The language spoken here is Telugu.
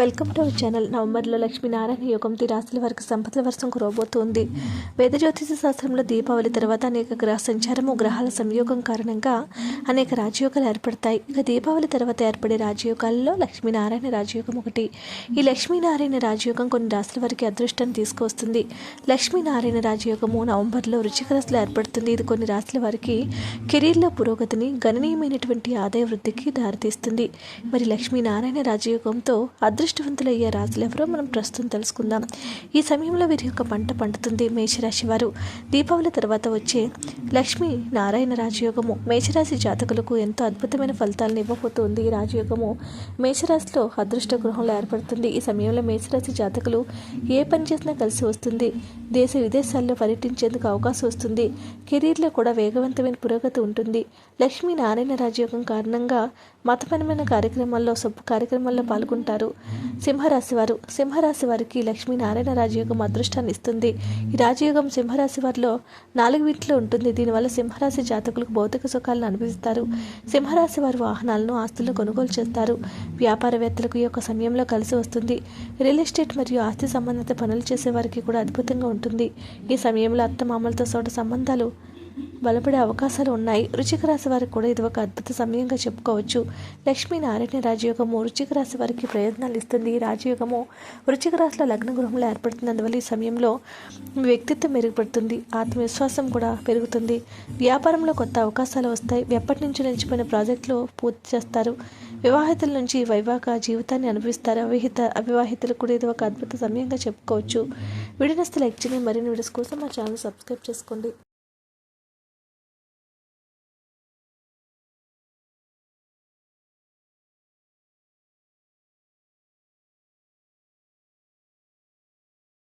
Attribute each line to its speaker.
Speaker 1: వెల్కమ్ టు అవర్ ఛానల్ నవంబర్లో లక్ష్మీనారాయణ యోగం రాశుల వారికి సంపదల వర్షం కురవబోతోంది. వేద జ్యోతిష శాస్త్రంలో దీపావళి తర్వాత అనేక గ్రహ సంచారము గ్రహాల సంయోగం కారణంగా అనేక రాజయోగాలు ఏర్పడతాయి. ఇక దీపావళి తర్వాత ఏర్పడే రాజయోగాల్లో లక్ష్మీనారాయణ రాజయోగం ఒకటి. ఈ లక్ష్మీనారాయణ రాజయోగం కొన్ని రాశుల వారికి అదృష్టాన్ని తీసుకువస్తుంది. లక్ష్మీనారాయణ రాజయోగము నవంబర్లో వృచ్చిక రాశిలో ఏర్పడుతుంది. ఇది కొన్ని రాశుల వారికి కెరీర్లో పురోగతిని గణనీయమైనటువంటి ఆదాయ వృద్ధికి దారితీస్తుంది. మరి లక్ష్మీనారాయణ రాజయోగంతో అదృష్టవంతులయ్యే రాశులు ఎవరో మనం ప్రస్తుతం తెలుసుకుందాం. ఈ సమయంలో వీరి యొక్క పంట పండుతుంది మేషరాశి వారు. దీపావళి తర్వాత వచ్చే లక్ష్మీ నారాయణ రాజయోగము. మేషరాశి జాతకులకు ఎంతో అద్భుతమైన ఫలితాలను ఇవ్వబోతోంది ఈ రాజయోగము. మేషరాశిలో అదృష్ట గృహంలో ఏర్పడుతుంది. ఈ సమయంలో మేషరాశి జాతకులు ఏ పని చేసినా కలిసి వస్తుంది. దేశ విదేశాల్లో పర్యటించేందుకు అవకాశం వస్తుంది. కెరీర్లో కూడా వేగవంతమైన పురోగతి ఉంటుంది. లక్ష్మీ నారాయణ రాజయోగం కారణంగా మతపరమైన కార్యక్రమాల్లో సబ్బు కార్యక్రమాల్లో పాల్గొంటారు. సింహరాశి వారు సింహరాశి వారికి లక్ష్మీనారాయణ రాజయోగం అదృష్టాన్ని ఇస్తుంది. ఈ రాజయోగం సింహరాశి వారిలో నాలుగు వీటిలో ఉంటుంది. దీనివల్ల సింహరాశి జాతకులకు భౌతిక సుఖాలను అనుభవిస్తారు. సింహరాశి వారు వాహనాలను ఆస్తులను కొనుగోలు చేస్తారు. వ్యాపారవేత్తలకు ఈ యొక్క సమయంలో కలిసి వస్తుంది. రియల్ ఎస్టేట్ మరియు ఆస్తి సంబంధిత పనులు చేసే వారికి కూడా అద్భుతంగా ఉంటుంది. ఈ సమయంలో అత్తమామలతో సోట సంబంధాలు బలపడే అవకాశాలు ఉన్నాయి. రుచిక రాశి వారికి కూడా ఇది ఒక అద్భుత సమయంగా చెప్పుకోవచ్చు. లక్ష్మీ నారాయణ రాజయోగము రుచిక రాశి వారికి ప్రయోజనాలు ఇస్తుంది. ఈ రాజయోగము వృచ్చిక రాశిలో లగ్న గృహంలో ఏర్పడుతుంది. అందువల్ల ఈ సమయంలో మీ వ్యక్తిత్వం మెరుగుపడుతుంది. ఆత్మవిశ్వాసం కూడా పెరుగుతుంది. వ్యాపారంలో కొత్త అవకాశాలు వస్తాయి. ఎప్పటి నుంచి నిలిచిపోయిన ప్రాజెక్టులు పూర్తి చేస్తారు. వివాహితుల నుంచి వైవాహిక జీవితాన్ని అనుభవిస్తారు. అవిహిత అవివాహితులకు కూడా ఇది ఒక అద్భుత సమయంగా చెప్పుకోవచ్చు. వీడియోస్ లైక్ చేయండి. మరిన్ని వీడియోస్ కోసం మా ఛానల్ సబ్స్క్రైబ్ చేసుకోండి.